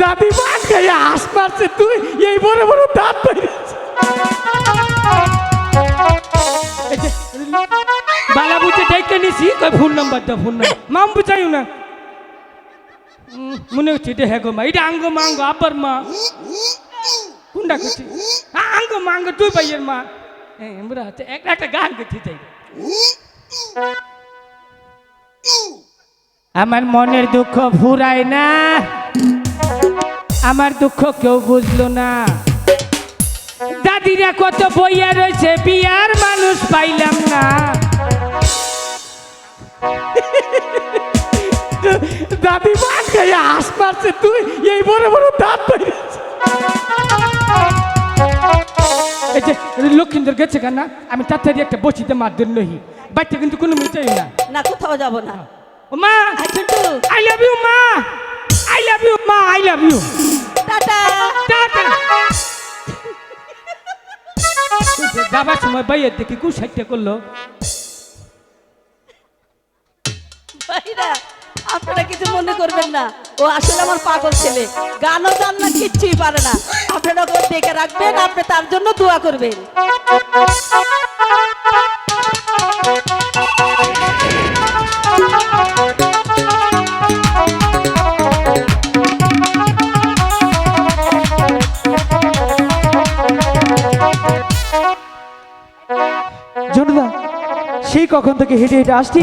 দাদি মা খেয়ে হাস মারছে তুই এই বড় বড় দাঁত বেরিয়েছে এই যে, বালা বুঝে ডেকে নিছি কই ফোন নাম্বার দাও ফোন নাম্বার। মাম বুঝাইও না। মনে হচ্ছে এটা হ্যাগো মা এটা আঙ্গ মা আঙ্গ আব্বার মা। কোনটা করছি আঙ্গ মা আঙ্গ তুই ভাইয়ের মা। হ্যাঁ আমরা একটা গান করতে চাই। আমার মনের দুঃখ ফুরায় না। আমার দুঃখ কেউ বুঝলো না। দাদিরা কত বইয়া রয়েছে বিয়ার মানুষ পাইলাম না। দাদি হাস মারছে তুই এই বড় বড় দাঁত এই যে লক্ষ্মীন্দর গেছে কেন আমি তাড়াতাড়ি একটা বসিতে মারদের নহি। বাচ্চা কিন্তু কোনো মিটাই না। না কোথাও যাব না। ও মা আই লাভ ইউ মা আই লাভ ইউ মা I love you tata. Tata. যাবার সময় বাইয়ের দেখি কু সাইডটা করল। ভাইরা আপনারা কিছু মনে করবেন না। ও আসলে আমার পাগল ছেলে। গানও জান না কিচ্ছুই পারে না। আপনারা ওকে দেখে রাখবেন আপনি তার জন্য দোয়া করবেন। সেই কখন থেকে হেঁটে হেঁটে আসছি।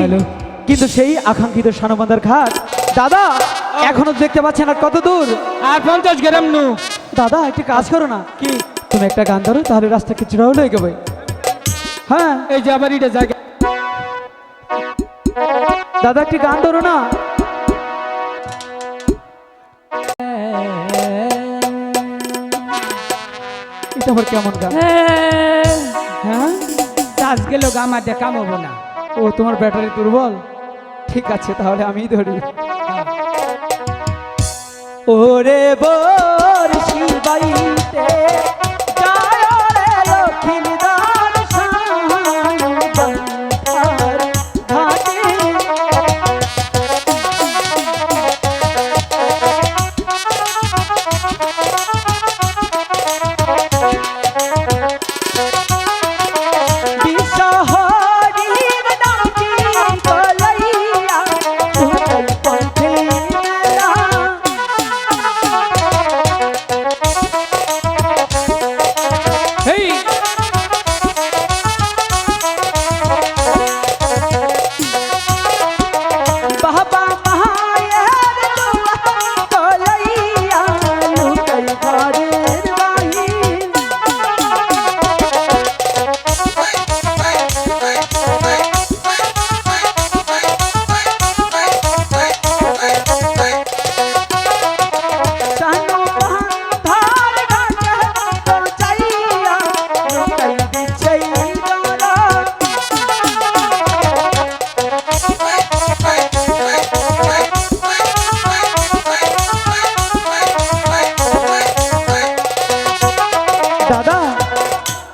কিন্তু সেই আকাঙ্ক্ষিত সানবান্দার ঘাট। দাদা এখনও দেখতে পাচ্ছেন আর কত দূর? আর পঞ্চাশ গ্রাম নু। দাদা একটা কাজ করো না। কি? তুমি একটা গান ধরো তাহলে রাস্তা কিছুটা হলে এগোবে হ্যাঁ। এই যে আবার এটা জায়গা। দাদা একটি গান ধরো না। এটা আবার কেমন গান? হ্যাঁ। লোক আমার দিয়ে কামাবো না। ও, তোমার ব্যাটারি দুর্বল? ঠিক আছে, তাহলে আমি ধরি। ওরে বর বাইতে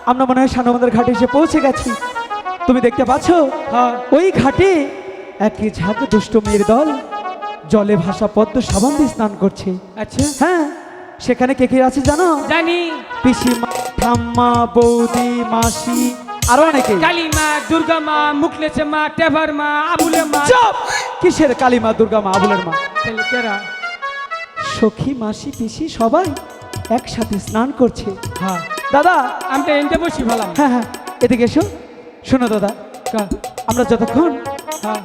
আমরা মনে হয় সানবন্দর ঘাটে এসে পৌঁছে গেছি। তুমি দেখতে পাচ্ছ? হ্যাঁ। ওই ঘাটে একই ঝাঁক দুষ্ট মেয়ের দল জলে ভাসা পদ্ম সাবান দিয়ে স্নান করছে। আচ্ছা। হ্যাঁ সেখানে কে কে আছে জানো? জানি। পিসিমা ঠাম্মা বৌদি মাসি আরও অনেকে। কালী মা দুর্গা মা মুখলেছে মা টেভার মা আবুলের মা। চুপ! কিসের কালী মা দুর্গা মা আবুলের মা? তাহলে কেরা? সখী মাসি পিসি সবাই একসাথে স্নান করছে। হ্যাঁ। দাদা আমি তো এনতে বসি ভালাম হ্যাঁ হ্যাঁ এদিকে এসো। শোনো দাদা আমরা যতক্ষণ হ্যাঁ।